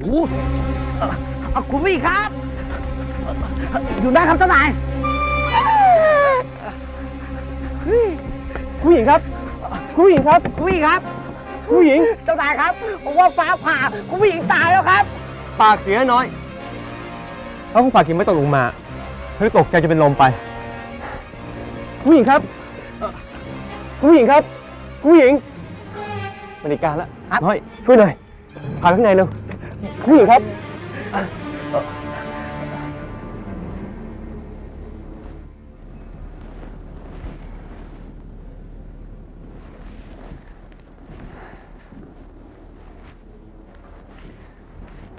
โอ้โหเอ่อเอ่อคุณผู้หญิงครับเอ่ออยู่ได้ครับเจ้านายเฮ้ยผู้หญิงครับ ผู้หญิงครับ คุณผู้หญิงครับ ผู้หญิง เจ้านายครับผมว่าฟ้าผ่าคุณผู้หญิงตายแล้วครับ ปากเสียน้อยแล้วคุณปากกินไม่ตกลงมาเธอตกใจจะเป็นลมไป ผู้หญิงครับผู้หญิงครับ ผู้หญิงบริการแล้วครับ น้อยช่วยหน่อยพาข้างในเร็ว ผู้หญิงครับ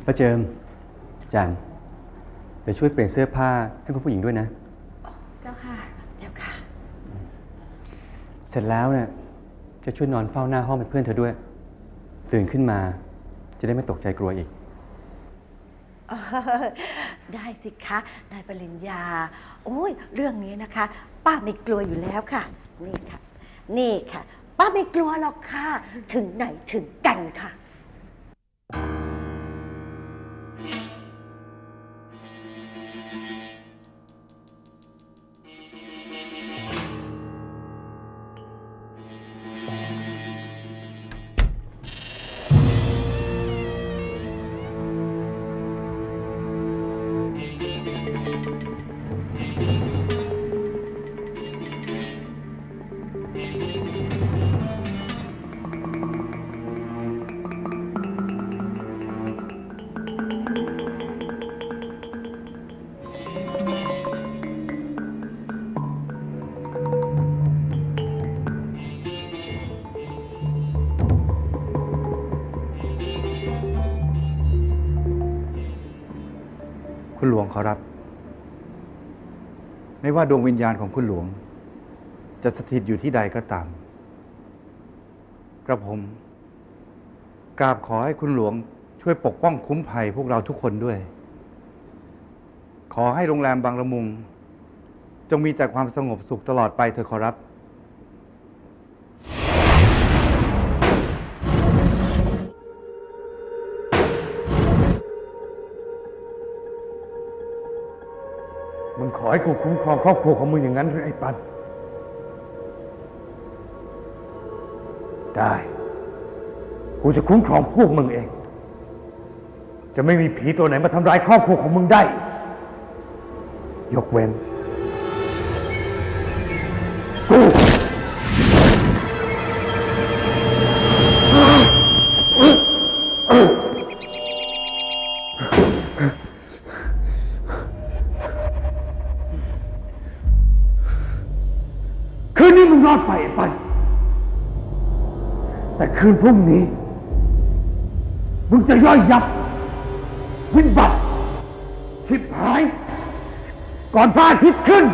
ป้าเจิมจันไปช่วยเปลี่ยนเสื้อผ้าให้คุณผู้หญิงด้วยนะ เจ้าค่ะ เจ้าค่ะ เสร็จแล้วเนี่ยจะช่วยนอนเฝ้าหน้าห้องเป็นเพื่อนเธอด้วย ตื่นขึ้นมา จะได้ไม่ตกใจกลัวอีก เออได้สิคะนายปริญญา โอ้ย เรื่องนี้นะคะ ป้าไม่กลัวอยู่แล้วค่ะ นี่ค่ะ นี่ค่ะ ป้าไม่กลัวหรอกค่ะ ถึงไหนถึงกันค่ะ ขอรับ ไม่ว่าดวงวิญญาณของคุณหลวง จะสถิตอยู่ที่ใดก็ตาม กระผม กราบขอให้คุณหลวง ช่วยปกป้องคุ้มภัยพวกเราทุกคนด้วย ขอให้โรงแรมบางละมุง จงมีแต่ความสงบสุขตลอดไปเถอะขอรับ มึงขอให้กูคุ้มครองครอบครัวของมึงอย่างนั้นหรือไอ้ปัน ได้ กูจะคุ้มครองพวกมึงเอง จะไม่มีผีตัวไหนมาทำร้ายครอบครัวของมึงได้ ยกเว้น คืนพรุ่งนี้ มึงจะย่อยยับ วิบัติชิบหาย ก่อนพระอาทิตย์ขึ้น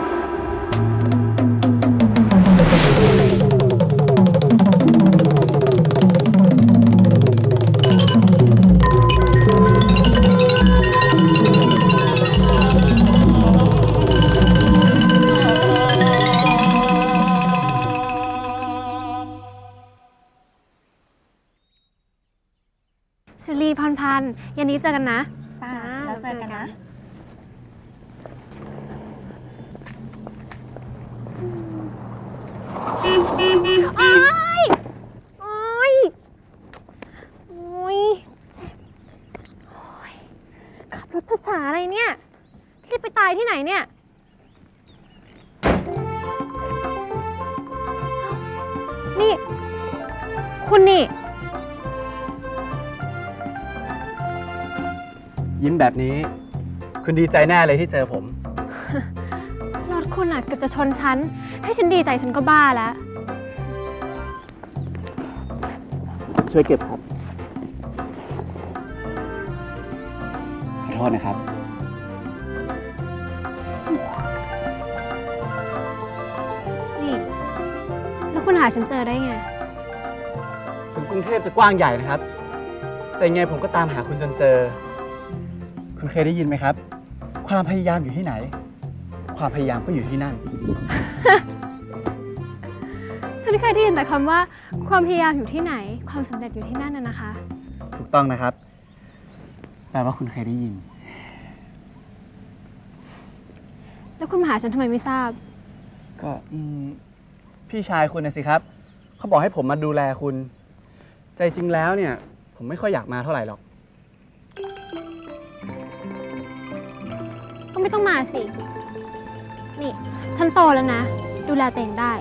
เจอกันนะ จ้าแล้วเจอกันนะ โอ๊ย โอ๊ย โอ๊ยเจ็บโอ๊ยขับรถภาษาอะไรเนี่ยรีบไปตายที่ไหนเนี่ย นี่ คุณนี่ ยิ้มแบบนี้ คุณดีใจแน่เลยที่เจอผม รถคุณอะเกือบจะชนฉัน ให้ฉันดีใจฉันก็บ้าแล้ว ช่วยเก็บครับ ขอโทษนะครับ นี่ แล้วคุณหาฉันเจอได้ไง ถึงกรุงเทพจะกว้างใหญ่นะครับ แต่ยังไงผมก็ตามหาคุณจนเจอ คุณเคยได้ยินไหมครับ ความพยายามอยู่ที่ไหน ความพยายามก็อยู่ที่นั่น ฉันเคยได้ยินแต่คำว่า ความพยายามอยู่ที่ไหน ความสำเร็จอยู่ที่นั่นน่ะนะคะ ถูกต้องนะครับแปลว่าคุณเคยได้ยิน แล้วคุณมาหาฉันทำไมไม่ทราบ ก็อืมพี่ชายคุณนะสิครับ เขาบอกให้ผมมาดูแลคุณ ใจจริงแล้วเนี่ย ผมไม่ค่อยอยากมาเท่าไหร่หรอก ก็ไม่ต้องมาสิ นี่ ฉันโตแล้วนะ ดูแลตัวเองได้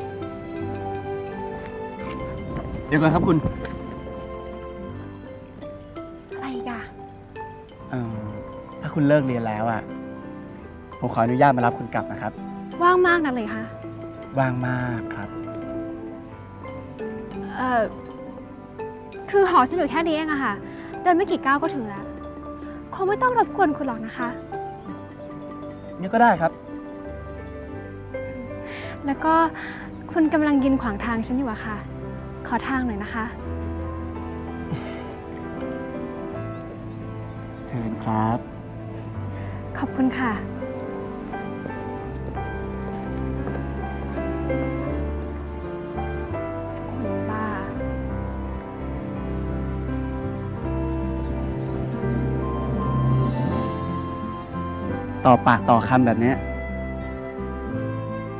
เดี๋ยวก่อนครับคุณอะไรอีกอะเอ่อถ้าคุณเลิกเรียนแล้วอะ ผมขออนุญาตมารับคุณกลับนะครับ ว่างมากนักเลยคะว่างมากครับ เอ่อ คือหอฉันอยู่แค่นี้เองอะค่ะ เดินไม่กี่ก้าวก็ถึงแล้ว คงไม่ต้องรบกวนคุณหรอกนะคะ นี่ก็ได้ครับ แล้วก็คุณกำลังยืนขวางทางฉันอยู่อะค่ะ ขอทางหน่อยนะคะ เชิญครับ ขอบคุณค่ะ ต่อปากต่อคำแบบเนี้ย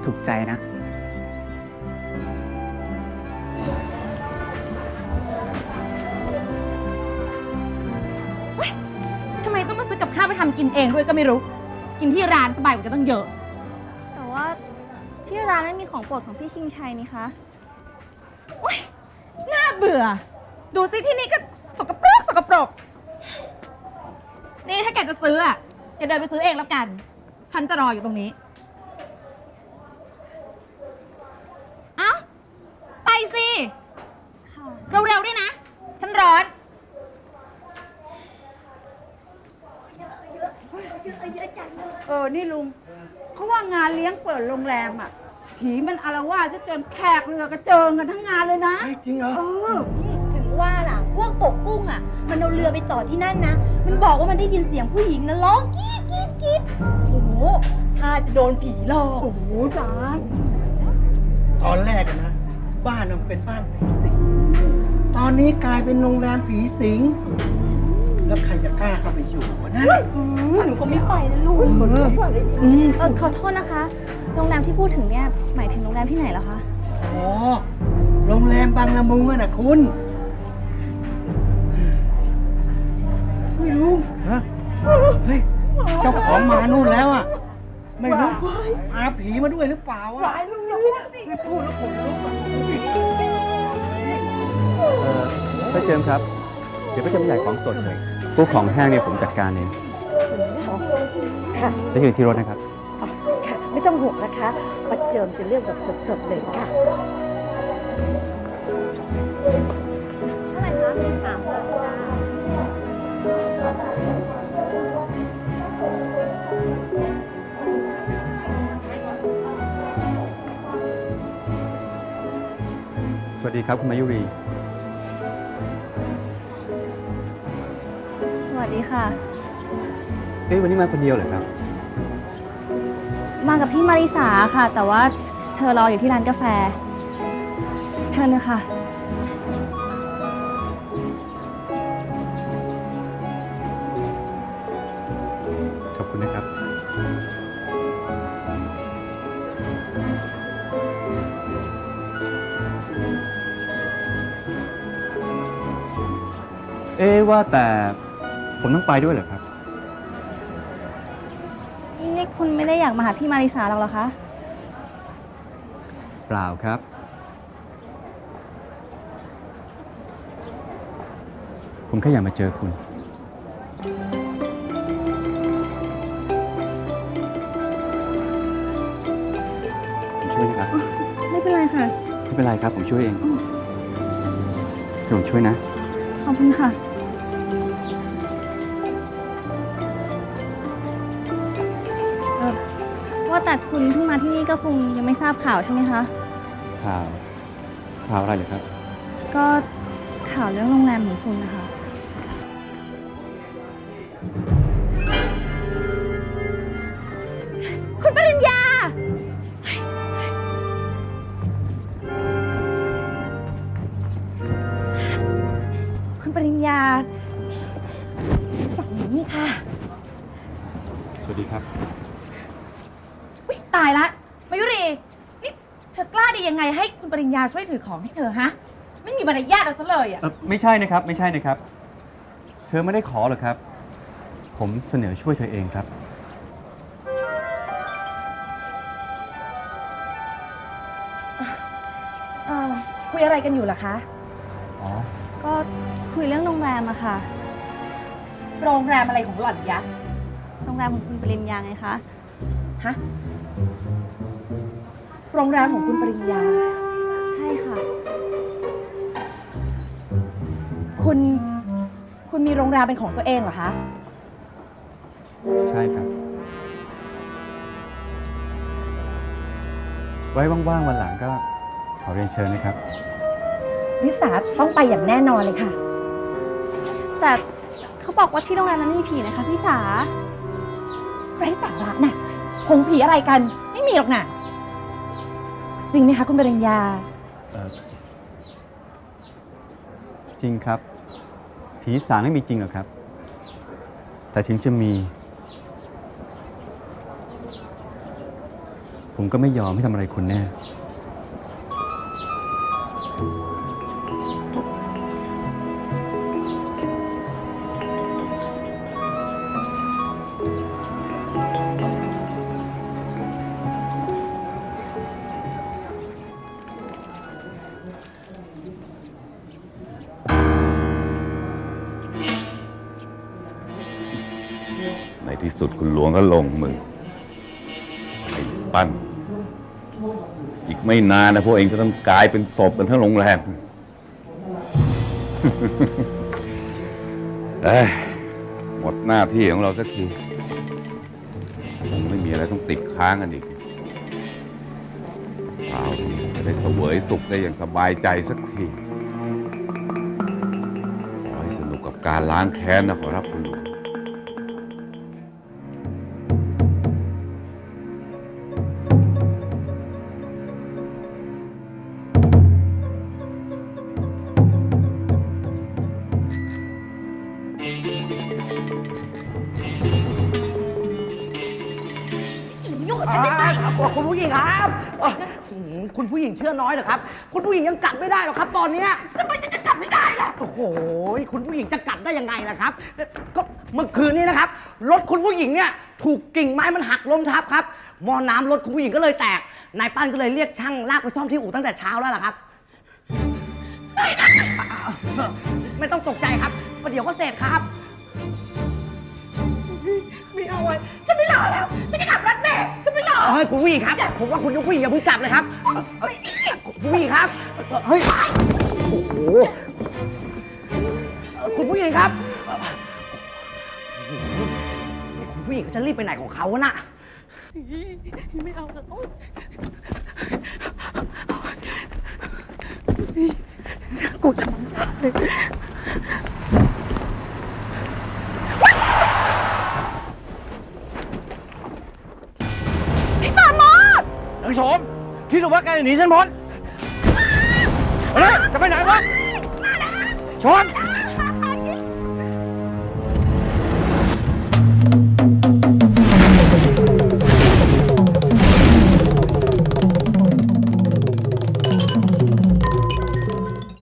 ถูกใจนะ ทำไมต้องมาซื้อกับข้าวไปทำกินเองด้วยก็ไม่รู้ กินที่ร้านสบายกว่ากันตั้งเยอะ แต่ว่าที่ร้านนั้นมีของโปรดของพี่ชิงชัยนี่คะน่าเบื่อ ดูซิที่นี่ก็สกปรกสกปรก นี่ถ้าแกจะซื้ออะ แกเดินไปซื้อเองแล้วกัน ฉันจะรออยู่ตรงนี้เอ้าไปสิค่ะเร็วๆด้วยนะ ฉันร้อน เออ นี่ลุง เขาว่างานเลี้ยงเปิดโรงแรมอะ ผีมันอารวาสซะจนแขกเรือกระเจิงกันทั้งงานเลยนะจริงเหรอ เออ ถึงว่าล่ะ พวกตกกุ้งอะ มันเอาเรือไปจอดที่นั่นนะ มันบอกว่ามันได้ยินเสียงผู้หญิงนะร้องกรี๊ดกรี๊ดกรี๊ดโอ้โหถ้าจะโดนผีหลอกโอ้โหตายตอนแรกอะนะ บ้านมันเป็นบ้านผีสิง ตอนนี้กลายเป็นโรงแรมผีสิง แล้วใครจะกล้าเข้าไปอยู่วะนั่นหนูก็ไม่ไปนะลุงเอออืมเออขอโทษนะคะ โรงแรมที่พูดถึงเนี่ยหมายถึงโรงแรมที่ไหนเหรอคะอ๋อโรงแรมบางละมุงอะนะคุณ ลุงฮะเฮ้ยเจ้าของมานู่นแล้วอะไม่รู้พาผีมาด้วยหรือเปล่าอะหลายลุงอย่าพูดสิไม่พูดแล้วขนลุกอะเอ่อถ้าเจิมครับ เดี๋ยวก็จะไม่ใหญ่ของสดเลยพวกของแห้งเนี่ยผมจัดการเองค่ะจะอยู่ที่รถนะครับอ๋อค่ะ ไม่ต้องห่วงนะคะประเจิมจะเลือกแบบสดๆเลยค่ะ วัสดีครับคุณมายุรี สวัสดีค่ะ เอ้ยวันนี้มาคนเดียวเหรอครับ มากับพี่มาริสาค่ะ แต่ว่าเธอรออยู่ที่ร้านกาแฟ เชิญเลยค่ะ ว่าแต่ผมต้องไปด้วยเหรอครับ นี่คุณไม่ได้อยากมาหาพี่มาริสาหรอกเหรอคะ เปล่าครับ ผมแค่อยากมาเจอคุณ ผมช่วยนะครับ ไม่เป็นไรค่ะ ไม่เป็นไรครับ ผมช่วยเองเดี๋ยวผมช่วยนะ ขอบคุณค่ะ ว่าแต่คุณเพิ่งมาที่นี่ก็คงยังไม่ทราบข่าวใช่ไหมคะ ข่าว ข่าวอะไรเหรอครับ ก็ข่าวเรื่องโรงแรมของคุณนะคะ คุณปริญญา คุณปริญญา สั่งนี่ค่ะ สวัสดีครับอุ๊ย ตายละมายุรีนี่เธอกล้าดียังไงให้คุณปริญญาช่วยถือของให้เธอฮะ ไม่มีมารยาทเอาซะเลยอะ เอ่อไม่ใช่นะครับ ไม่ใช่นะครับ เธอไม่ได้ขอหรอกครับ ผมเสนอช่วยเธอเองครับ เออคุยอะไรกันอยู่ล่ะคะ อ๋อ ก็คุยเรื่องโรงแรมอะค่ะ โรงแรมอะไรของหล่อนยะโรงแรมของคุณปริญญาไงคะ ฮะ โรงแรมของคุณปริญญา ใช่ค่ะ คุณ คุณมีโรงแรมเป็นของตัวเองเหรอคะ ใช่ครับ ไว้ว่างๆวันหลังก็ขอเรียนเชิญนะครับวิสาต้องไปอย่างแน่นอนเลยค่ะ แต่เขาบอกว่าที่โรงแรมนั้นไม่มีผีนะคะพี่สาไร้สาระน่ะ ผงผีอะไรกัน ไม่มีหรอกนะจริงไหมคะ คุณปริญญา เอ่อจริงครับ ผีสางไม่มีจริงหรอกครับ แต่ถึงจะมี ผมก็ไม่ยอมให้ทำอะไรคุณแน่ ในที่สุดคุณหลวงก็ลงมือไอ้ปั้น อีกไม่นานนะพวกเองจะต้องกลายเป็นศพกันทั้งโรงแรมเอ้ยหมดหน้าที่ของเราสักทีคงไม่มีอะไรต้องติดค้างกันอีกเราจะได้เสวยสุขได้อย่างสบายใจสักที ขอให้สนุกกับการล้างแค้นนะขอรับคุณ คุณผู้หญิงเชื่อน้อยเหรอครับ คุณผู้หญิงยังกัดไม่ได้หรอกครับ ตอนเนี้ยทำไมจะกัดไม่ได้ล่ะ โอ้โห คุณผู้หญิงจะกัดได้ยังไงล่ะครับ ก็เมื่อคืนนี้นะครับ รถคุณผู้หญิงเนี่ยถูกกิ่งไม้มันหักล้มทับครับ หมอน้ำรถคุณผู้หญิงก็เลยแตก นายปั้นก็เลยเรียกช่างลากไปซ่อมที่อู่ตั้งแต่เช้าแล้วล่ะครับ ไม่ต้องตกใจครับประเดี๋ยวก็เสร็จครับ ไม่เอาไว้ฉันไม่รอแล้ว ฉันจะกลับรถแม่ฉันไม่รอเฮ้ยคุณผู้หญิงครับ ผมว่าคุณผู้หญิงอย่าเพิ่งกลับเลยครับเอ่อเอ่อคุณผู้หญิงครับเฮ้ยโอ้โหเอ่อคุณผู้หญิงครับเอ่อคุณผู้หญิงเขาจะรีบไปไหนของเขาน่ะ ไม่เอาแล้วกูจะมันจะเลย นางชมคิดหรือว่าแกจะหนีฉันพ้นเฮ้ยจะไปไหนวะชน